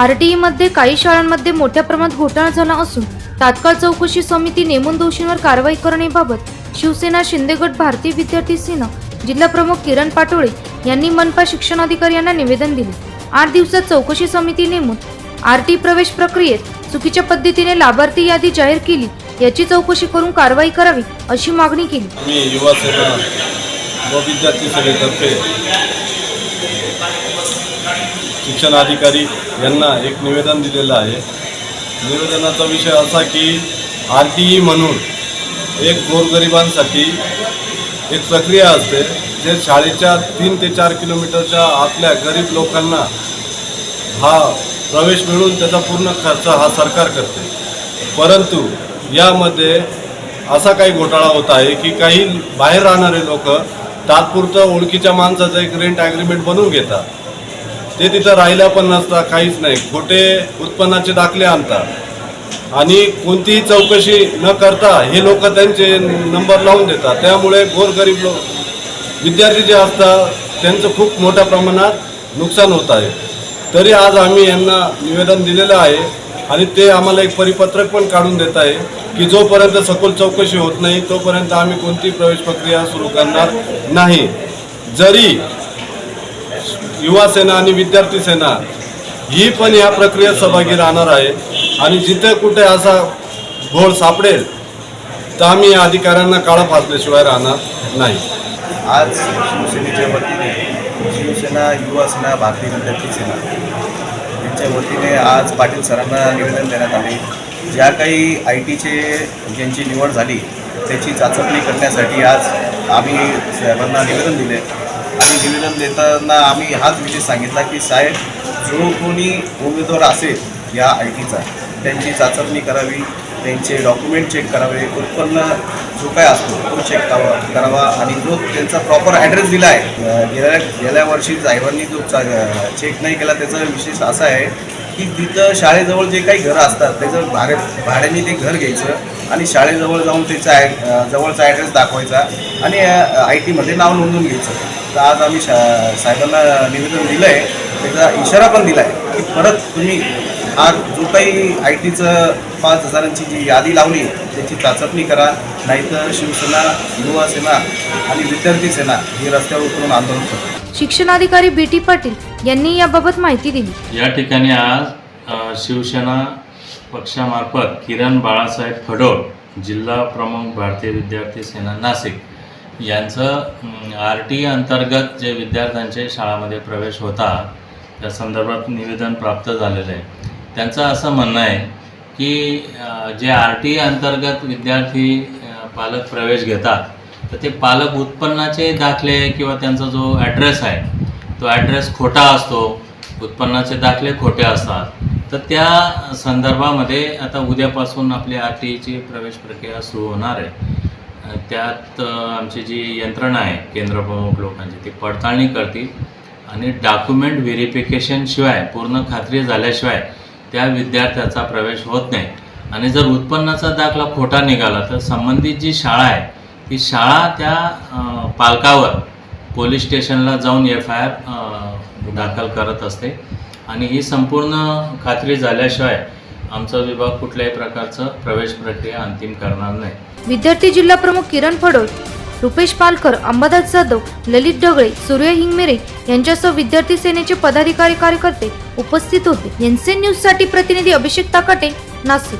आरटीईमध्ये काही शाळांमध्ये मोठ्या प्रमाणात घोटाळा झाला असून तात्काळ चौकशी समिती नेमून दोषींवर कारवाई करण्याबाबत शिवसेना शिंदेगड भारतीय विद्यार्थी सेना जिल्हा प्रमुख किरण पाटोळे यांनी मनपा शिक्षणाधिकारी यांना निवेदन दिले. आठ दिवसात चौकशी समिती नेमून आरटी प्रवेश प्रक्रियेत चुकीच्या पद्धतीने लाभार्थी यादी जाहीर केली याची चौकशी करून कारवाई करावी अशी मागणी केली. मी युवा सेना व विद्यार्थी सेनेतर्फे शिक्षणाधिकारी यांना एक निवेदन दिलेलं आहे. निवेदनाचा विषय असा की आर टी ई म्हणून एक गोरगरिबांसाठी एक प्रक्रिया असते जे शाळेच्या तीन ते चार किलोमीटरच्या आतल्या गरीब लोकांना हा प्रवेश मिळून त्याचा पूर्ण खर्च हा सरकार करते. परंतु यामध्ये असा काही घोटाळा होत आहे की काही बाहेर राहणारे लोक तात्पुरतं ओळखीच्या माणसाचं एक रेंट ॲग्रीमेंट बनवून घेतात. ते तिथं राहिल्या पण नसतात काहीच नाही. खोटे उत्पन्नाचे दाखले आणतात. आणि कोणतीही चौकशी न करता हे लोक त्यांचे नंबर लावून देतात. त्यामुळे गोरगरीब लोक विद्यार्थी जे असतात त्यांचं खूप मोठ्या प्रमाणात नुकसान होत आहे. तरी आज आम्ही यांना निवेदन दिलेलं आहे आणि ते आम्हाला एक परिपत्रक पण काढून देत आहे की जोपर्यंत सखोल चौकशी होत नाही तोपर्यंत आम्ही कोणती प्रवेश प्रक्रिया सुरू करणार नाही. जरी युवा सेना आणि विद्यार्थी सेना ही पण या प्रक्रियेत सहभागी राहणार आहे. आणि जिथे कुठे असा घोळ सापडेल तर आम्ही या अधिकाऱ्यांना काळं फासल्याशिवाय राहणार नाही. आज शिवसेनेच्या वतीने शिवसेना युवा सेना भारतीय विद्यार्थी सेना यांच्या वतीने आज पाटील सरांना निवेदन देण्यात आले. ज्या काही आय टीचे ज्यांची निवड झाली त्याची चाचपणी करण्यासाठी आज आम्ही साहेबांना निवेदन दिले. आणि निवेदन देताना आम्ही हाच विषय सांगितला की साहेब जो कोणी उमेदवार असेल या आय टीचा त्यांची चाचपणी करावी त्यांचे डॉक्युमेंट चेक करावे उत्पन्न जो काय असतो तो चेक करावा करावा आणि जो त्यांचा प्रॉपर ॲड्रेस दिला आहे गेल्या गेल्या वर्षी साहेबांनी जो चा चेक नाही केला त्याचा विशेष असा आहे की तिथं शाळेजवळ जे काही घरं असतात त्याचं भाडे भाड्याने ते घर घ्यायचं आणि शाळेजवळ जाऊन त्याचा ॲ जवळचा ॲड्रेस दाखवायचा आणि आय टीमध्ये नाव नोंदवून घ्यायचं. तर आज आम्ही शा साहेबांना निवेदन दिलं आहे त्याचा इशारा पण दिला आहे की परत तुम्ही हा जो काही आय टीचं पाच हजारांची जी यादी लावली त्याची चाचपणी करा नाहीतर शिवसेना युवा सेना आणि विद्यार्थी सेना ही रस्त्यावर उतरून आंदोलन करतात शिक्षणाधिकारी बी टी पाटील यांनी याबाबत माहिती दिली. या ठिकाणी आज शिवसेना पक्षामार्फत किरण बाळासाहेब फडोळ जिल्हा प्रमुख भारतीय विद्यार्थी सेना नाशिक यांचं आर टी अंतर्गत जे विद्यार्थ्यांचे शाळामध्ये प्रवेश होता त्या संदर्भात निवेदन प्राप्त झालेलं आहे. त्यांचं असं म्हणणं आहे की जे आर टी अंतर्गत विद्यार्थी पालक प्रवेश घेतात तर ते पालक उत्पन्नाचे दाखले किंवा त्यांचा जो ॲड्रेस आहे तो ॲड्रेस खोटा असतो उत्पन्नाचे दाखले खोटे असतात तर त्या संदर्भामध्ये आता उद्यापासून आपली आर टी ईची प्रवेश प्रक्रिया सुरू होणार आहे. त्यात आमची जी यंत्रणा आहे केंद्रप्रमुख लोकांची ती पडताळणी करतील आणि डॉक्युमेंट व्हेरिफिकेशनशिवाय पूर्ण खात्री झाल्याशिवाय त्या विद्यार्थ्याचा प्रवेश होत नाही. आणि जर उत्पन्नाचा दाखला खोटा निघाला तर संबंधित जी शाळा आहे ती शाळा त्या पालकावर पोलीस स्टेशनला जाऊन एफ आय आर दाखल करत असते. आणि ही संपूर्ण खात्री झाल्याशिवाय आमचा विभाग कुठल्याही प्रकारचं प्रवेश प्रक्रिया अंतिम करणार नाही. विद्यार्थी जिल्हा प्रमुख किरण फडोळ रुपेश पालकर अंबादास जाधव ललित ढगळे सूर्य हिंगमेरे यांच्यासह विद्यार्थी सेनेचे पदाधिकारी कार्यकर्ते उपस्थित होते. एनसीएन न्यूजसाठी प्रतिनिधी अभिषेक ताकाटे नाशिक.